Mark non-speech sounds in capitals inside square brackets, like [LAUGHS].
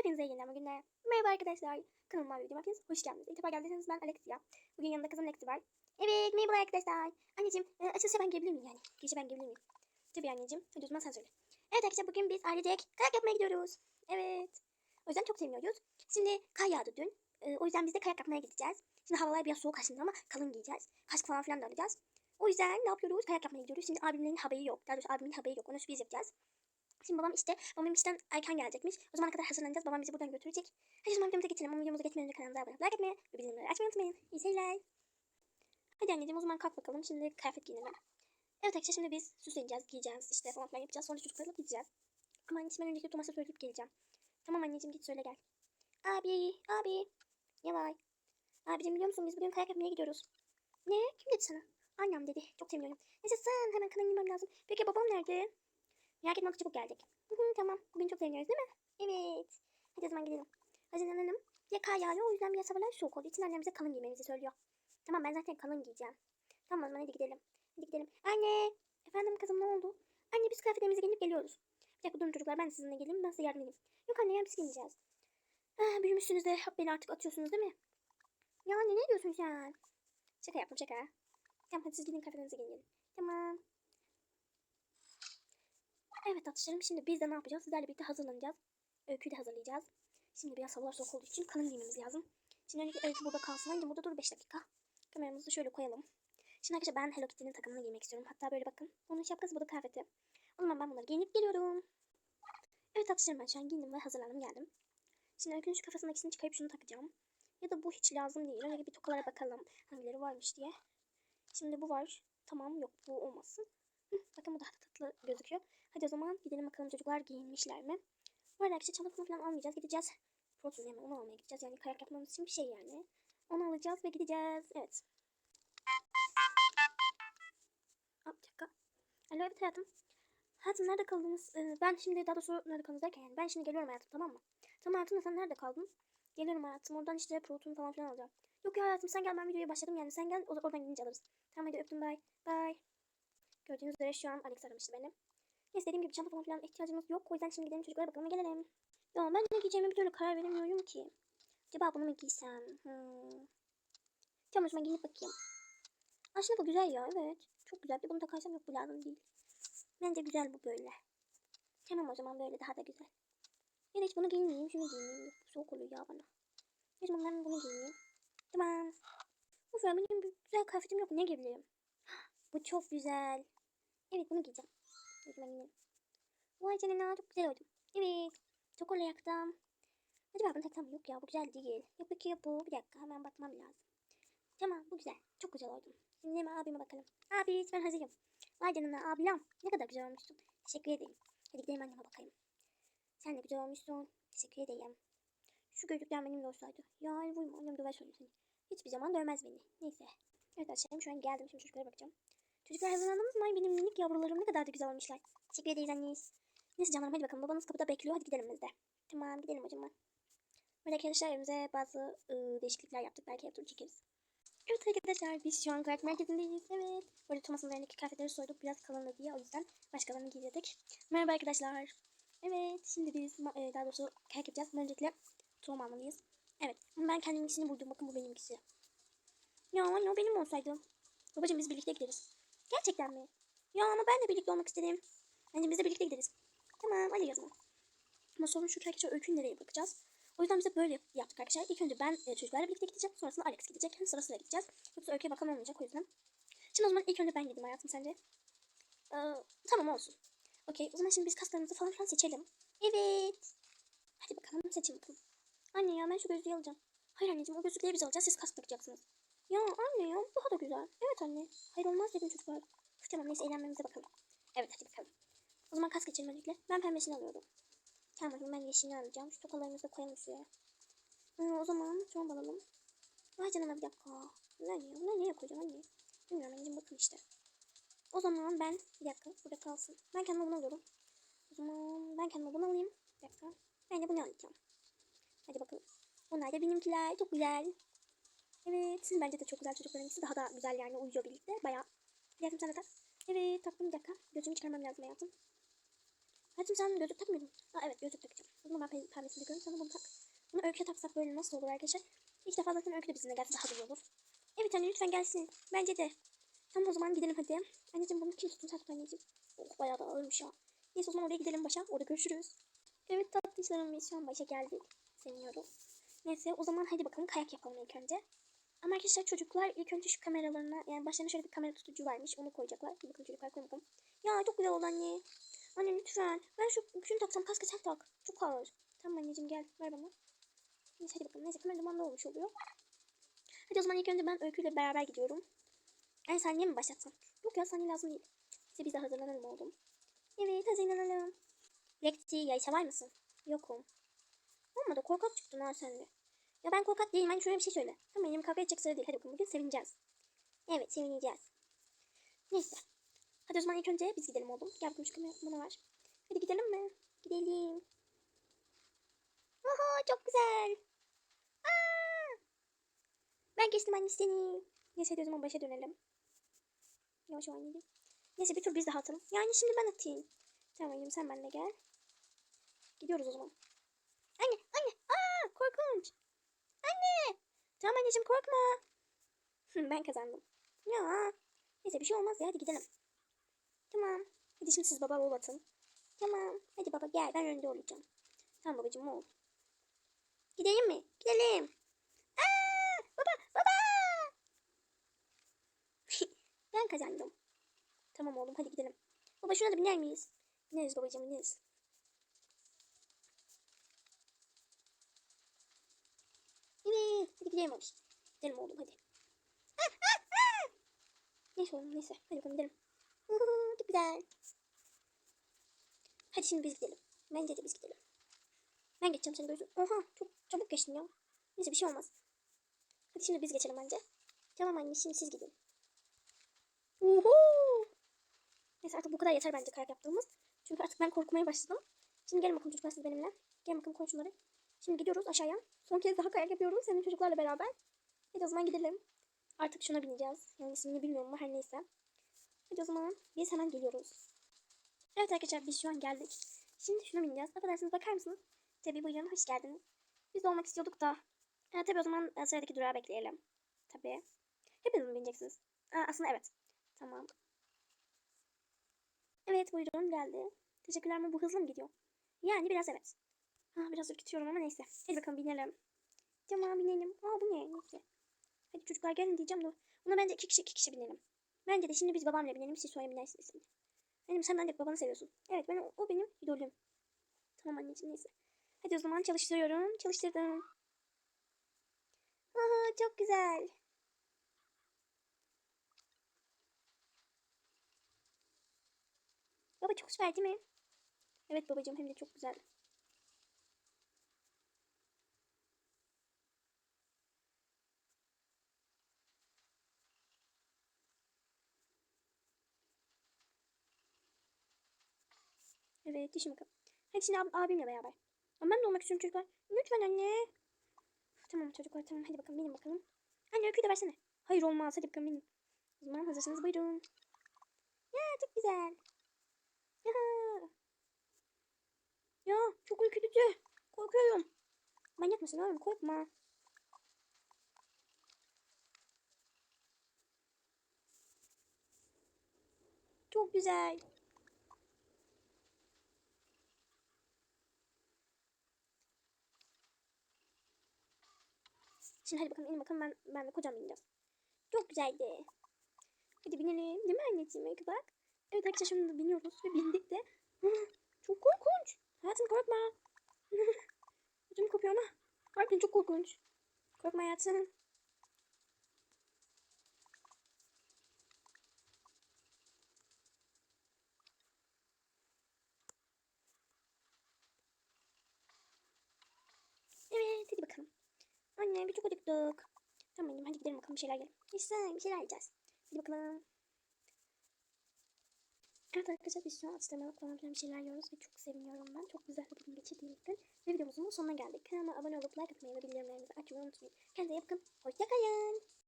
Hepinize iyi günler. Merhaba arkadaşlar. Kanalıma videoma hepiniz hoş geldiniz. İlk defa geldiyseniz ben Alexia. Bugün yanımda kızım Lexi var. Evet merhaba arkadaşlar. Anneciğim e, açılışa ben gelebilir miyim yani? Girişe ben gelebilir miyim? Tabii anneciğim. Hadi o zaman sen söyle. Evet arkadaşlar bugün biz ailecek kayak yapmaya gidiyoruz. Evet. O yüzden çok seviniyoruz. Şimdi kar yağdı dün. E, o yüzden biz de kayak yapmaya gideceğiz. Şimdi havalar biraz soğuk aslında ama kalın giyeceğiz. Kask falan filan da alacağız. O yüzden ne yapıyoruz? Kayak yapmaya gidiyoruz. Şimdi abimlerin haberi yok. Daha doğrusu abimin haberi yok. Ona sürpriz yapacağız. Şimdi babam işte, babam işten erken gelecekmiş. O zamana kadar hazırlanacağız. Babam bizi buradan götürecek. Hadi zaman videomuza geçelim. Ama videomuza geçmeden önce kanalımıza abone olmayı, like etmeyi ve bildirimleri açmayı unutmayın. İyi seyirler. Hadi anneciğim o zaman kalk bakalım. Şimdi kıyafet giyinelim. Evet arkadaşlar şimdi biz süsleneceğiz, giyeceğiz işte falan filan yapacağız. Sonra çocuklarla gideceğiz. Ama anneciğim ben öncelikle Thomas'a söyleyip geleceğim. Tamam anneciğim git söyle gel. Abi, abi. Ne var? Abicim biliyor musun biz bugün kayak yapmaya gidiyoruz. Ne? Kim dedi sana? Annem dedi. Çok seviniyorum. Yaşasın. Hemen kanal girmem lazım. Peki babam nerede? Merak etme çabuk geldik. Hı hı, tamam. Bugün çok seviniyoruz değil mi? Evet. Hadi o zaman gidelim. Hazırlanalım. Ya kar yağıyor o yüzden biraz havalar soğuk olduğu için annem bize kalın giymemizi söylüyor. Tamam ben zaten kalın giyeceğim. Tamam o zaman hadi gidelim. Hadi gidelim. Anne. Efendim kızım ne oldu? Anne biz kıyafetlerimizi giyinip geliyoruz. Bir dakika durun çocuklar ben sizinle geleyim ben size yardım edeyim. Yok anne ya biz giyineceğiz. Ah, büyümüşsünüz de beni artık atıyorsunuz değil mi? Ya anne ne diyorsun sen? Şaka yaptım şaka. Tamam hadi siz gidin kıyafetlerinizi giyin. Tamam. Evet tatlışlarım şimdi biz de ne yapacağız? Sizlerle birlikte hazırlanacağız. Öyküyü de hazırlayacağız. Şimdi biraz havalar soğuk olduğu için kalın giymemiz lazım. Şimdi önce öykü burada kalsın. Önce burada dur 5 dakika. Kameramızı şöyle koyalım. Şimdi arkadaşlar ben Hello Kitty'nin takımını giymek istiyorum. Hatta böyle bakın. Onun şapkası bu da kıyafeti. O zaman ben bunları giyinip geliyorum. Evet tatlışlarım ben şu an giyindim ve hazırlandım geldim. Şimdi öykünün şu kafasındakisini çıkarıp şunu takacağım. Ya da bu hiç lazım değil. Önce bir tokalara bakalım hangileri varmış diye. Şimdi bu var. Tamam yok bu olmasın. Bakın bu daha da tatlı gözüküyor. Hadi o zaman gidelim bakalım çocuklar giyinmişler mi? Bu arada arkadaşlar çanta falan almayacağız. Gideceğiz. Protein hemen onu almaya gideceğiz. Yani kayak yapmamız için bir şey yani. Onu alacağız ve gideceğiz. Evet. Aa, dakika. Alo evet hayatım. Hayatım nerede kaldınız? Ee, ben şimdi daha doğrusu nerede kaldınız derken yani ben şimdi geliyorum hayatım tamam mı? Tamam hayatım da sen nerede kaldın? Geliyorum hayatım oradan işte protein falan filan alacağım. Yok ya hayatım sen gel ben videoya başladım yani sen gel or- oradan gidince alırız. Tamam hadi öptüm bye. Bye. Gördüğünüz üzere şu an Alex aramıştı beni. Neyse dediğim gibi çanta falan filan ihtiyacımız yok. O yüzden şimdi gidelim çocuklara bakalım gelelim. Ya ben ne giyeceğime bir türlü karar veremiyorum ki. Acaba bunu mu giysem? Hmm. Tamam zaman giyinip bakayım. Aslında bu güzel ya evet. Çok güzel. Bir bunu takarsam yok bu lazım değil. Bence güzel bu böyle. Tamam o zaman böyle daha da güzel. Ya da hiç bunu giymeyeyim. Şunu giyeyim. Yok, soğuk oluyor ya bana. O zaman ben bunu giyeyim. Tamam. Uf ya benim bir güzel kıyafetim yok. Ne giyebilirim? [GASPS] Bu çok güzel. Evet bunu giyeceğim. Giyelim. Vay canına çok güzel oldum. Evet. Çok olay yaktım. Acaba bunu taksam? Yok ya bu güzel değil. Yok ya bu. Bir dakika hemen bakmam lazım. Tamam bu güzel. Çok güzel oldum. Şimdi hemen abime bakalım. Abi ben hazırım. Vay canına ablam. Ne kadar güzel olmuşsun. Teşekkür ederim. Hadi gidelim anneme bakayım. Sen de güzel olmuşsun. Teşekkür ederim. Şu gözlükler benim de olsaydı. Ya vurma annem döver sonra seni. Hiçbir zaman dövmez beni. Neyse. Evet arkadaşlarım şu an geldim. Şimdi çocuklara bakacağım. Çocuklar hazırlandınız mı? Benim minik yavrularım ne kadar da güzel olmuşlar. Teşekkür ederiz anneniz. Neyse canlarım hadi bakalım. Babanız kapıda bekliyor. Hadi gidelim biz de. Tamam gidelim zaman. Böyle arkadaşlar evimize bazı ıı, değişiklikler yaptık. Belki tur çekeriz. Evet arkadaşlar biz şu an kayak merkezindeyiz. Evet. Böyle Thomas'ın üzerindeki kıyafetleri soyduk. Biraz kalındı diye o yüzden başkalarını giydirdik. Merhaba arkadaşlar. Evet şimdi biz e, daha doğrusu kayak yapacağız. Ama Öncelikle tohum almalıyız. Evet. Ben kendiminkisini buldum. Bakın bu benimkisi. Ya anne o benim olsaydı. Babacığım biz birlikte gideriz. Gerçekten mi? Ya ama ben de birlikte olmak istedim. Bence biz de birlikte gideriz. Tamam hadi zaman. Ama sorun şu ki arkadaşlar öykünü nereye bırakacağız? O yüzden biz de böyle yaptık arkadaşlar. İlk önce ben e, çocuklarla birlikte gideceğim. Sonrasında Alex gidecek. Hem sıra sıra gideceğiz. Yoksa öyküye bakan olmayacak o yüzden. Şimdi o zaman ilk önce ben gideyim hayatım sence? Ee, tamam olsun. Okey o zaman şimdi biz kaslarımızı falan filan seçelim. Evet. Hadi bakalım seçin bakalım. Anne ya ben şu gözlüğü alacağım. Hayır anneciğim o gözlükleri biz alacağız siz kask takacaksınız. Ya anne ya daha da güzel. Evet anne. Hayır olmaz dedim çocuklar. Üf, tamam neyse eğlenmemize bakalım. Evet hadi bakalım. O zaman kask geçelim öncelikle. Ben pembesini alıyorum. Tamam ben yeşilini alacağım. Şu tokalarımızı da koyalım şuraya. Ee, o zaman an alalım. Vay canına bir dakika. Nereye? Bunları nereye koyacağım anne? Bilmiyorum anneciğim bakın işte. O zaman ben bir dakika burada kalsın. Ben kendime bunu alıyorum. O zaman ben kendime bunu alayım. Bir dakika. Ben de bunu alacağım. Hadi bakalım. Bunlar da benimkiler. Çok güzel. Evet. Sizin bence de çok güzel çocukların ikisi daha da güzel yani uyuyor birlikte. Bayağı. Hayatım sen de. Evet taktım bir dakika. Gözümü çıkarmam lazım hayatım. Hayatım sen gözlük takmıyordun. Ha evet gözlük takacağım. Zaman ben pe- pembesini takıyorum. Sen de bunu tak. Bunu öyküye taksak böyle nasıl olur arkadaşlar? İlk defa zaten öykü de bizimle gelse daha iyi olur. Evet anne lütfen gelsin. Bence de. Tamam o zaman gidelim hadi. Anneciğim bunu kim tutun tut anneciğim. Oh bayağı da ağırmış ya. Neyse o zaman oraya gidelim başa. Orada görüşürüz. Evet tatlışlarım biz şu an başa geldik. Seviniyorum. Neyse o zaman hadi bakalım kayak yapalım ilk önce. Ama arkadaşlar çocuklar ilk önce şu kameralarına yani başlarına şöyle bir kamera tutucu varmış. Onu koyacaklar. Bakalım çocuklar koyun bakalım. Ya çok güzel oldu anne. Anne lütfen. Ben şu şunu taksam kaskı sen tak. Çok ağır. Tamam anneciğim gel ver bana. Neyse hadi bakalım. Neyse kameraman da olmuş oluyor. Hadi o zaman ilk önce ben Öykü'yle beraber gidiyorum. Yani saniye mi başlatsam? Yok ya saniye lazım değil. İşte biz de hazırlanalım oğlum. Evet hazırlanalım. Lexi ya sever misin? Yokum. Olmadı korkak çıktın ha sen de. Ya ben korkak değilim. Hani şöyle bir şey söyle. Tamam benim kavga edecek sıra değil. Hadi bakalım bugün sevineceğiz. Evet sevineceğiz. Neyse. Hadi o zaman ilk önce biz gidelim oğlum. Gel bakalım şu kamerayı bana ver. Hadi gidelim mi? Gidelim. Aha çok güzel. Aa! Ben geçtim anne seni. Neyse hadi o zaman başa dönelim. Yavaş ol anneciğim. Neyse bir tur biz de atalım. Yani şimdi ben atayım. Tamam sen benimle gel. Gidiyoruz o zaman. Anne anne. Aa korkunç. Anne. Tamam anneciğim korkma. Ben kazandım. Ya. Neyse bir şey olmaz ya hadi gidelim. Tamam. Hadi şimdi siz baba oğul atın. Tamam. Hadi baba gel ben önde olacağım. Tamam babacığım ol. Gidelim mi? Gidelim. Aa, baba baba. [LAUGHS] ben kazandım. Tamam oğlum hadi gidelim. Baba şuna da biner miyiz? Bineriz babacığım bineriz. Evet hadi gidelim abi. Gidelim oğlum hadi. Neyse oğlum neyse. Hadi bakalım gidelim. [LAUGHS] Çok. Hadi şimdi biz gidelim. Bence de biz gidelim. Ben geçeceğim seni gözüm. Oha çok çabuk geçtin ya. Neyse bir şey olmaz. Hadi şimdi biz geçelim bence. Tamam anne şimdi siz gidin. Uhu. Neyse artık bu kadar yeter bence kayak yaptığımız. Çünkü artık ben korkmaya başladım. Şimdi gelin bakalım çocuklar siz benimle. Gelin bakalım koy. Şimdi gidiyoruz aşağıya. Son kez daha kayak yapıyorum senin çocuklarla beraber. Hadi o zaman gidelim. Artık şuna bineceğiz. Yani ismini bilmiyorum ama her neyse. Hadi o zaman biz hemen geliyoruz. Evet arkadaşlar biz şu an geldik. Şimdi şuna bineceğiz. Affedersiniz bakar mısınız? Tabii buyurun hoş geldiniz. Biz de olmak istiyorduk da. Ha, tabii o zaman e, sıradaki durağı bekleyelim. Tabii. Hepiniz mi bineceksiniz? Aa, aslında evet. Tamam. Evet buyurun geldi. Teşekkürler ama bu hızlı mı gidiyor? Yani biraz evet. Ah, biraz ürkütüyorum ama neyse. Hadi bakalım binelim. Tamam binelim. Aa bu ne? Neyse. Hadi çocuklar gelin diyeceğim de. Buna bence iki kişi iki kişi binelim. Bence de şimdi biz babamla binelim. Siz sonra binersiniz. Benim sen bence babanı seviyorsun. Evet ben o, benim idolüm. Tamam anneciğim neyse. Hadi o zaman çalıştırıyorum. Çalıştırdım. Aha çok güzel. Baba çok süper değil mi? Evet babacığım hem de çok güzel. Evet düşün bakalım. Hadi şimdi ab abimle beraber. Ama ben de olmak istiyorum çocuklar. Lütfen anne. Tamam çocuklar tamam hadi bakalım binin bakalım. Anne öyküyü de versene. Hayır olmaz hadi bakalım binin. O zaman hazırsanız buyurun. Ya çok güzel. Ya. Ya çok ürkütücü. Korkuyorum. Manyak mısın oğlum korkma. Çok güzel. Şimdi hadi bakalım inin bakalım ben, ben de kocam bineceğiz. Çok güzeldi. Hadi binelim değil mi anneciğim? Öykü bak. Evet arkadaşlar şimdi biniyoruz ve bindik de. [GASPS] Çok korkunç. Hayatım korkma. [LAUGHS] Ödüm kopuyor ama. Harbiden çok korkunç. Korkma hayatım. Evet hadi bakalım. Anne bir çok acıktık. Tamam annem hadi gidelim bakalım bir şeyler yiyelim. İşte bir şeyler yiyeceğiz. Hadi bakalım. Evet arkadaşlar biz şu an atıştırmalık falan filan bir şeyler yiyoruz ve çok seviniyorum ben. Çok güzel bir gün geçirdiğimiz gün. Ve videomuzun sonuna geldik. Kanalıma abone olup like atmayı ve bildirimlerinizi açmayı unutmayın. Kendinize iyi bakın. Hoşçakalın.